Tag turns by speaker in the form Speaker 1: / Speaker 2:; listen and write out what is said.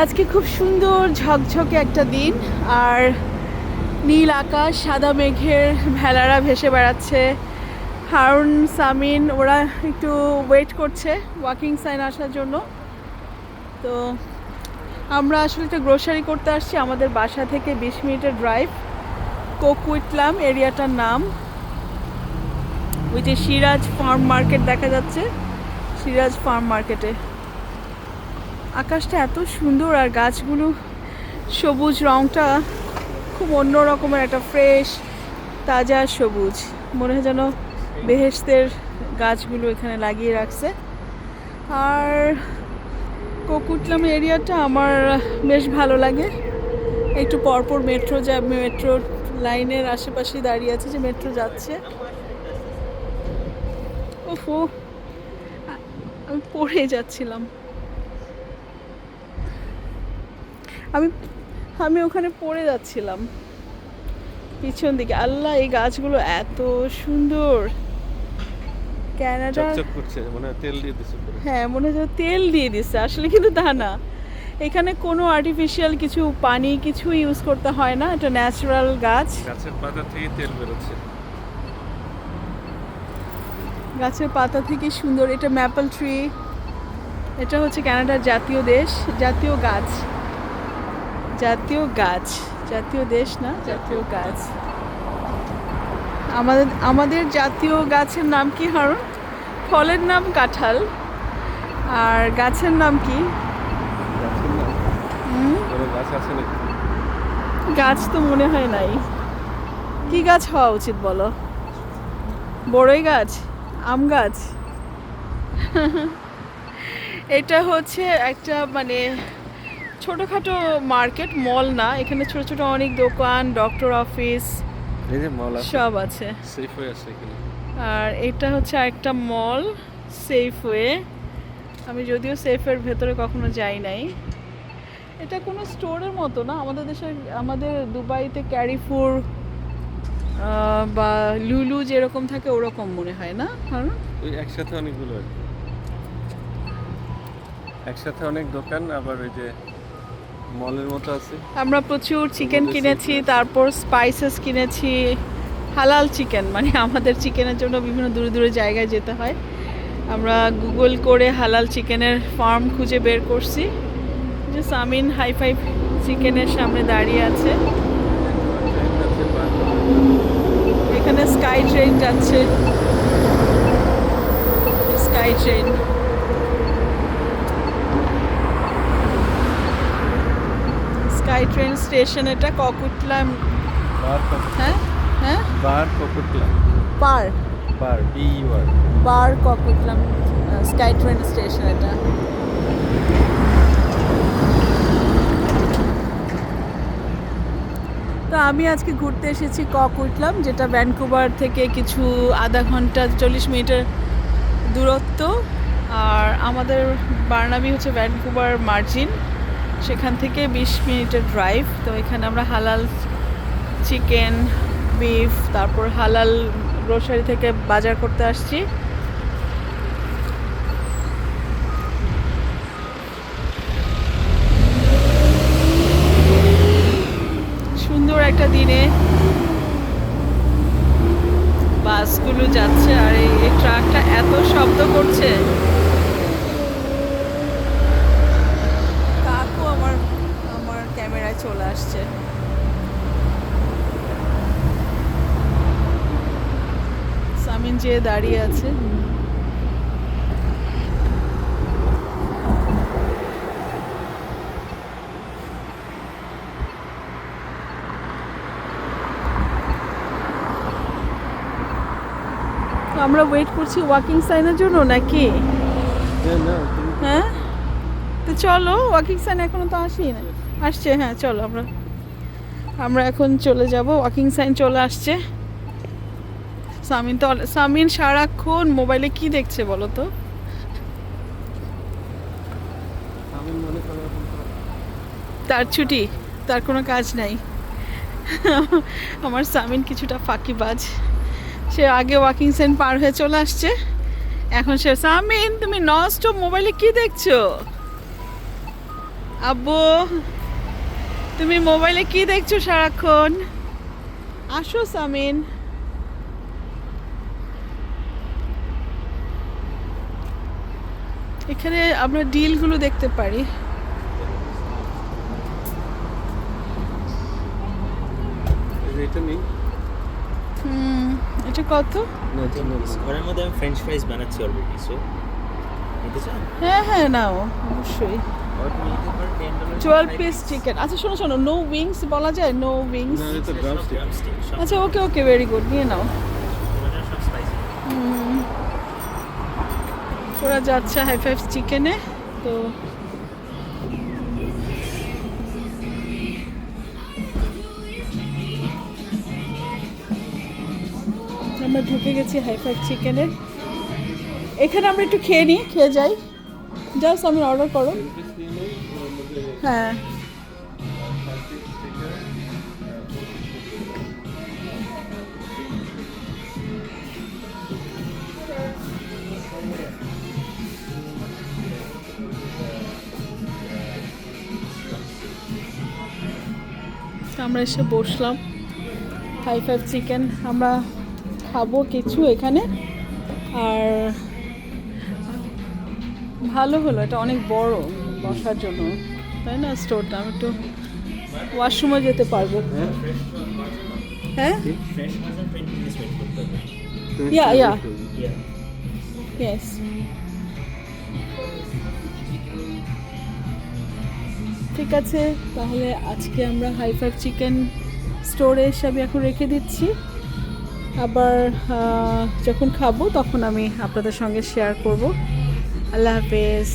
Speaker 1: আজকে খুব সুন্দর ঝকঝকে একটা দিন, আর নীল আকাশ, সাদা মেঘের ভেলারা ভেসে বেড়াচ্ছে। হারুন, সামিন, ওরা একটু ওয়েট করছে ওয়াকিং সাইন আসার জন্য। তো আমরা আসলে একটা গ্রোসারি করতে আসছি, আমাদের বাসা থেকে বিশ মিনিটের ড্রাইভ কোকুইটলাম এরিয়াটার নাম। ওই যে সিরাজ ফার্ম মার্কেট দেখা যাচ্ছে, সিরাজ ফার্ম মার্কেটে আকাশটা এত সুন্দর আর গাছগুলো সবুজ, রংটা খুব অন্য রকমের, একটা ফ্রেশ তাজা, সবুজ। মনে হয় যেন বেহেস্তের গাছগুলো এখানে লাগিয়ে রাখছে। আর কোকুটলাম এরিয়াটা আমার বেশ ভালো লাগে। একটু পরপর মেট্রো যা, মেট্রো লাইনের আশেপাশে দাঁড়িয়ে আছে যে মেট্রো যাচ্ছে। ওফো আমি পড়ে যাচ্ছিলাম। আমি আমি ওখানে পড়ে যাচ্ছিলাম। পিছন দিকে। আল্লাহ এই গাছগুলো এত সুন্দর। ক্যানাডা
Speaker 2: করছে মানে তেল দিয়ে দিছে
Speaker 1: হ্যাঁ মনে হচ্ছে তেল দিয়ে দিচ্ছে আসলে কিন্তু তা না। এখানে কোনো আর্টিফিশিয়াল কিছু পানি কিছু ইউজ করতে হয় না। এটা ন্যাচারাল গাছ।
Speaker 2: গাছের পাতা থেকে তেল বেরোচ্ছে।
Speaker 1: গাছের পাতা থেকে সুন্দর। এটা ম্যাপল ট্রি এটা হচ্ছে কানাডার জাতীয় দেশ জাতীয় গাছ। জাতীয় গাছ। জাতীয় দেশ না? জাতীয় গাছ। আমাদের আমাদের জাতীয় গাছের নাম কি হারুন? ফলের নাম কাঁঠাল। আর গাছের নাম কি?
Speaker 2: গাছ
Speaker 1: তো মনে হয় নাই। কি গাছ হওয়া উচিত বলো? বড়ই গাছ? আম গাছ? এটা হচ্ছে একটা মানে ছোটোখাটো মার্কেট মল না এখানে ছোট ছোট অনেক দোকান ডক্টর অফিস
Speaker 2: এই যে মল
Speaker 1: সব আছে।
Speaker 2: সেফ আছে এখানে।
Speaker 1: আর এটা হচ্ছে একটা মল সেফওয়ে আমি যদিও সেফের ভেতরে কখনো যাই নাই। এটা কোনো স্টোরের মতো না আমাদের দেশে আমাদের দুবাইতে ক্যারিফুর বা লুলু যেরকম থাকে ওরকম মনে হয় না কারণ
Speaker 2: ওই একসাথে অনেকগুলো আর কি। একসাথে অনেক দোকান আবার ওই যে মলের মতো আছে।
Speaker 1: আমরা প্রচুর চিকেন কিনেছি তারপর স্পাইসেস কিনেছি হালাল চিকেন মানে আমাদের চিকেনের জন্য বিভিন্ন দূরে দূরে জায়গায় যেতে হয়। আমরা গুগল করে হালাল চিকেনের ফার্ম খুঁজে বের করছি। যে সামিন হাইফাই চিকেনের সামনে দাঁড়িয়ে আছে। এখানে স্কাই ট্রেন যাচ্ছে। Sky train sky train station এটা ককুটলাম।
Speaker 2: বার কক-
Speaker 1: হ্যাঁ? হ্যাঁ?
Speaker 2: বার ককুটলা
Speaker 1: পার
Speaker 2: বার B U R
Speaker 1: Burquitlam sky train station এটা। তো আমি আজকে ঘুরতে এসেছি কক উঠলাম যেটা ভ্যানকুভার থেকে কিছু আধা ঘণ্টা চল্লিশ মিনিটের দূরত্ব। আর আমাদের বার্নাবি হচ্ছে ভ্যানকুভার মার্জিন। সেখান থেকে বিশ মিনিটের ড্রাইভ তো এখানে আমরা হালাল চিকেন বিফ তারপর হালাল গ্রোসারি থেকে বাজার করতে আসছি সুন্দর একটা দিনে বাসগুলো যাচ্ছে আর এই এই ট্রাকটা এত শব্দ করছে কাকু আমার আমার ক্যামেরায় চলে আসছে সামিন দাঁড়িয়ে আছে। আমরা ওয়েট করছি ওয়াকিং সাইনের জন্য নাকি? হ্যাঁ? তো চলো ওয়াকিং সাইন এখনও তো আসি না আসছে হ্যাঁ চলো আমরা আমরা এখন চলে যাব। ওয়াকিং সাইন চলে আসছে। সামিন তো সামিন সারাক্ষণ মোবাইলে কি দেখছে বলো তো? তার ছুটি তার কোনো কাজ নাই। আমার সামিন কিছুটা ফাঁকিবাজ। সে আগে ওয়াকিং সেন্ট পার হয়ে চলে আসছে। এখন সে সামিন তুমি নষ্ট মোবাইলে কি দেখছ? আব্বু তুমি মোবাইলে কি দেখছ সারাক্ষণ? আসো সামিন। এখানে আমরা ডিলগুলো দেখতে পারি।
Speaker 2: এটা
Speaker 1: হুম এটা কত?
Speaker 2: না
Speaker 3: ঘরের মধ্যে আমি ফ্রেঞ্চ ফ্রাইজ বানাচ্ছি অলরেডি সো
Speaker 1: হ্যাঁ হ্যাঁ নাও অবশ্যই। টুয়েলভ পিস চিকেন আচ্ছা শোনো শোনো নো উইংস বলা যায় নো উইংস আচ্ছা ওকে ওকে ভেরি গুড নিয়ে নাও। হুম। ওরা যাচ্ছে হাই ফাইভ চিকেনে, তো আমরা ঢুকে গেছি হাই ফাইভ চিকেনে। এখানে আমরা একটু খেয়ে নিই, খেয়ে যাই। জাস্ট আমি অর্ডার করো। হ্যাঁ। আমরা এসে বসলাম। হাই ফাইভ চিকেন আমরা খাব কিছু এখানে। আর ভালো হলো এটা অনেক বড় বসার জন্য। তাই না স্টোরটা? আমি একটু ওয়াশরুমে যেতে পারব। হ্যাঁ
Speaker 3: ফ্রেশ মাছ আর
Speaker 1: ঠিক আছে, তাহলে আজকে আমরা হাই ফাইভ চিকেন স্টোরে আমি এখন রেখে দিচ্ছি। আবার যখন খাব তখন আমি আপনাদের সঙ্গে শেয়ার করব। আল্লাহ হাফেজ।